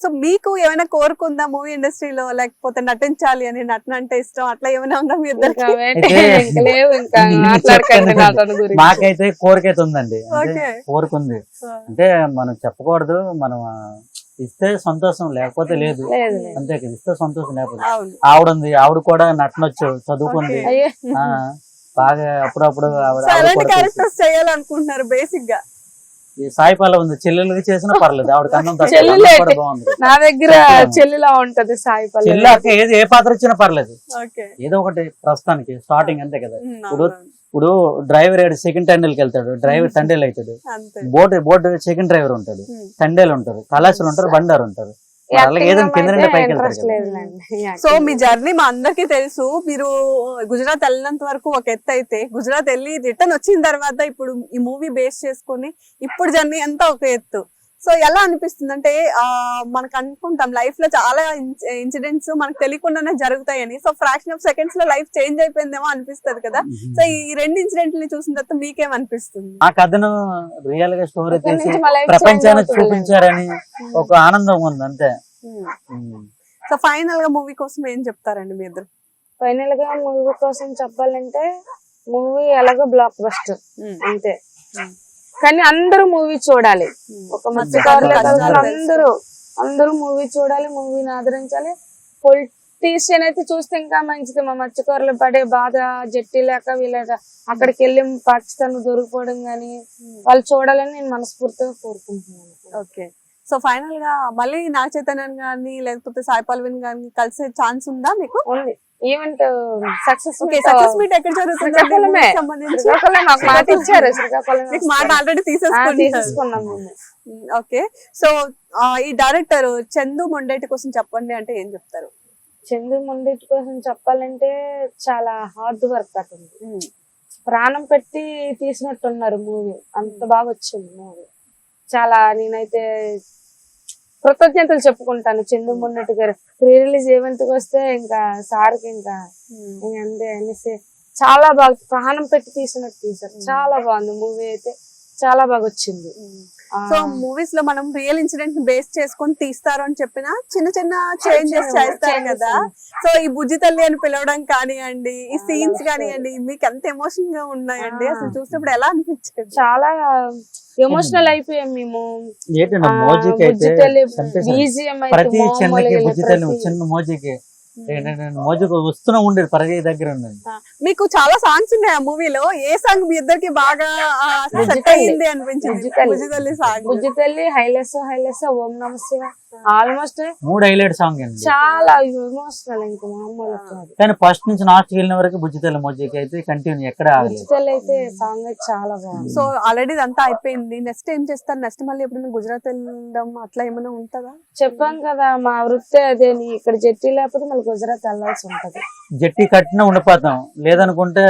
So మీకు ఏమైనా కోరుకుందా movie ఇండస్ట్రీలో? లేకపోతే నటించాలి అని నటన అంటే ఇష్టం? అట్లా ఏమైనా ఉందా మీ మాకైతే కోరికైతే ఉందండి కోరుకుంది. అంటే మనం చెప్పకూడదు మనం ఇస్తే సంతోషం లేకపోతే లేదు. అంతే కదా ఇస్తే సంతోషం లేకపోతే. అవును. ఆవిడ ఉంది ఆవిడ కూడా నటనొచ్చు చదువుకుంది. బాగా అప్పుడప్పుడు చేయాలనుకుంటున్నారు బేసిక్గా. ఈ సాయి పాల ఉంది. చెల్లెలకి చేసినా పర్లేదు. ఆవిడ చెల్లెలే. అన్నం బాగుంది. నా దగ్గర. చెల్లిలా ఉంటది సాయి పల్లవి? చెల్లి ఏది ఏ పాత్ర వచ్చినా పర్లేదు. ఏదో ఒకటి ప్రస్తుతానికి స్టార్టింగ్ అంతే కదా. ఇప్పుడు ఇప్పుడు డ్రైవర్ ఏడు సెకండ్ టండేల్కి వెళ్తాడు. డ్రైవర్ తండేలు అవుతాడు. బోట్ బోట్ సెకండ్ డ్రైవర్ ఉంటాడు. తండేలు ఉంటారు. కళాశాలు ఉంటారు బండారు ఉంటారు. సో మీ జర్నీ మా అందరికీ తెలుసు. మీరు గుజరాత్ వెళ్ళినంత వరకు ఒక ఎత్తు అయితే గుజరాత్ వెళ్ళి రిటర్న్ వచ్చిన తర్వాత ఇప్పుడు ఈ మూవీ బేస్ చేసుకొని ఇప్పుడు జర్నీ అంతా ఒక ఎత్తు. సో ఎలా అనిపిస్తుంది అంటే ఆ మనకు అనుకుంటాం లైఫ్లో చాలా ఇన్సిడెంట్స్ మనకు తెలియకుండానే జరుగుతాయని. సో ఫ్రాక్షన్ ఆఫ్ సెకండ్స్లో లైఫ్ చేంజ్ అయిపోయిందేమో అనిపిస్తుంది కదా. సో ఈ రెండు ఇన్సిడెంట్ని చూసిన తర్వాత మీకేం అనిపిస్తుంది ఆ కథను రియల్గా స్టోరీ change అవుతుందిలే. చూపించారని ఒక ఆనందం ఉంది అంతే. సో ఫైనల్గా మూవీ కోసం ఏం చెప్తారండి మీ ఇద్దరు? ఫైనల్గా మూవీ కోసం చెప్పాలంటే మూవీ ఎలాగో బ్లాక్ బస్టర్ అంతే. కానీ అందరూ మూవీ చూడాలి. ఒక కష్టాలు అందరూ అందరూ మూవీ చూడాలి మూవీని ఆదరించాలి. పొలిటీషియన్ అయితే చూస్తే ఇంకా మంచిది. మా మత్స్యకారులు పడే బాధ జట్టి లేక వీళ్ళ అక్కడికి వెళ్ళి పాకిస్తాన్ దొరికిపోవడం గానీ వాళ్ళు చూడాలని నేను మనస్ఫూర్తిగా కోరుకుంటున్నాను. ఓకే. సో ఫైనల్గా మళ్ళీ నాగ చైతన్యన్ గాని లేకపోతే సాయి పల్విన్ గాని కలిసే ఛాన్స్ ఉందా మీకు? ఉంది. Event success okay success meet ఎక్కడ జరుగుతుంది శ్రీకాకుళం మాకు మాట ఇచ్చారు శ్రీకాకుళం మీకు మాట ఆల్రెడీ తీసేసుకున్నాం ఓకే. సో ఈ డైరెక్టర్ చందు మొండేటి కోసం చెప్పండి అంటే ఏం చెప్తారు? చందు ముండిటి కోసం చెప్పాలంటే చాలా హార్డ్ వర్క్ అతను ప్రాణం పెట్టి తీసినట్టున్నారు మూవీ. అంత బాగా వచ్చింది మూవీ. చాలా నేనైతే కృతజ్ఞతలు చెప్పుకుంటాను. చందు మొన్నటి గారు. ప్రీ రిలీజ్ ఈవెంట్ వస్తే ఇంకా సార్కి ఇంకా ఇంక అంతే అనేసి చాలా బాగా ప్రాణం పెట్టి తీసినట్టు తీసారు చాలా బాగుంది. మూవీ అయితే చాలా బాగా వచ్చింది ఆ, సో మూవీస్లో మనం రియల్ ఇన్సిడెంట్ బేస్ చేసుకొని తీస్తారు అని చెప్పిన చిన్న చిన్న చేంజెస్ చేస్తారు కదా. సో ఈ బుజ్జి తల్లి అని పిలవడం కానివ్వండి ఈ సీన్స్ కానివ్వండి మీకు ఎంత ఎమోషన్గా ఉన్నాయండి. అసలు చూసినప్పుడు ఎలా అనిపించేది? చాలా ఎమోషనల్ అయిపోయాం మేము. ప్రతి చిన్న మోజీకి. మోజీకి వస్తూనే ఉండేది ప్రతి దగ్గర మీకు చాలా సాంగ్స్ ఉన్నాయి ఆ మూవీలో ఏ సాంగ్ మీ ఇద్దరికి బాగా సెట్. అయ్యింది అనిపించింది? బుజ్జి తల్లి. బుజ్జి తల్లి సాంగ్ బుజ్జి తల్లి హైలెస్ హైలెస్ ఓం నమ శివ ఆల్మోస్ట్ మూడు హైలైట్ సాంగ్ అండి. చాలా ఎమోషనల్ ఇంకా మామూలు కానీ ఫస్ట్ నుంచి లాస్ట్ వెళ్ళిన వరకు బుజ్జి తల్లి మోజీకి అయితే కంటిన్యూ ఎక్కడ బుజ్జి ఆగలేదు తల్లి అయితే సాంగ్ అయితే చాలా బాగుంది. సో ఆల్రెడీ ఇదంతా అయిపోయింది. నెక్స్ట్ ఏం చేస్తారు? నెక్స్ట్ మళ్ళీ ఎప్పుడైనా గుజరాత్ వెళ్ళడం అట్లా ఏమైనా ఉంటుందా? చెప్పాం కదా మా వృత్తి అదే నీ ఇక్కడ జట్టి లేకపోతే మళ్ళీ గుజరాత్ వెళ్ళాల్సి ఉంటది. జట్టి కట్టినా ఉండిపోతాం. లేదనుకుంటే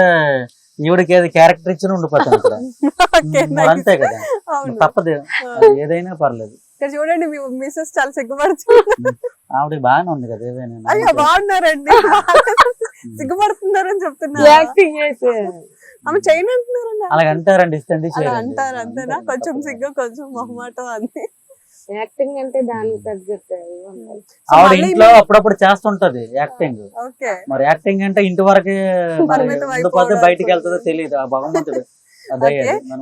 ఈవిడికి ఏది క్యారెక్టర్ ఇచ్చినా ఉండిపోతాం ఇక్కడ. అంతే కదా. తప్పదు. అది ఏదైనా పర్లేదు. ఇక్కడ చూడండి మీ మిస్సెస్ చాలా సిగ్గుపడుతుంది. ఆవిడ బాగానే ఉంది కదా ఏదైనా. అయ్యో బాగున్నారండి. సిగ్గుపడుతున్నారని చెప్తున్నారు. యాక్టింగ్ ఆమె చేయను అంటున్నారండి అలాగ అంటారండి అంటారు అంతేనా? కొంచెం సిగ్గు కొంచెం మొహమాటం అన్ని. యాక్టింగ్ అంటే దానికి తగ్గట్టు ఇవి ఉండాలి. ఆవిడ ఇంట్లో అప్పుడప్పుడు చేస్తుంటది యాక్టింగ్. ఓకే. మరి యాక్టింగ్ అంటే ఇంటి వరకే బయటికి వెళ్తుందో తెలియదు ఆ భగవంతుడు. అదే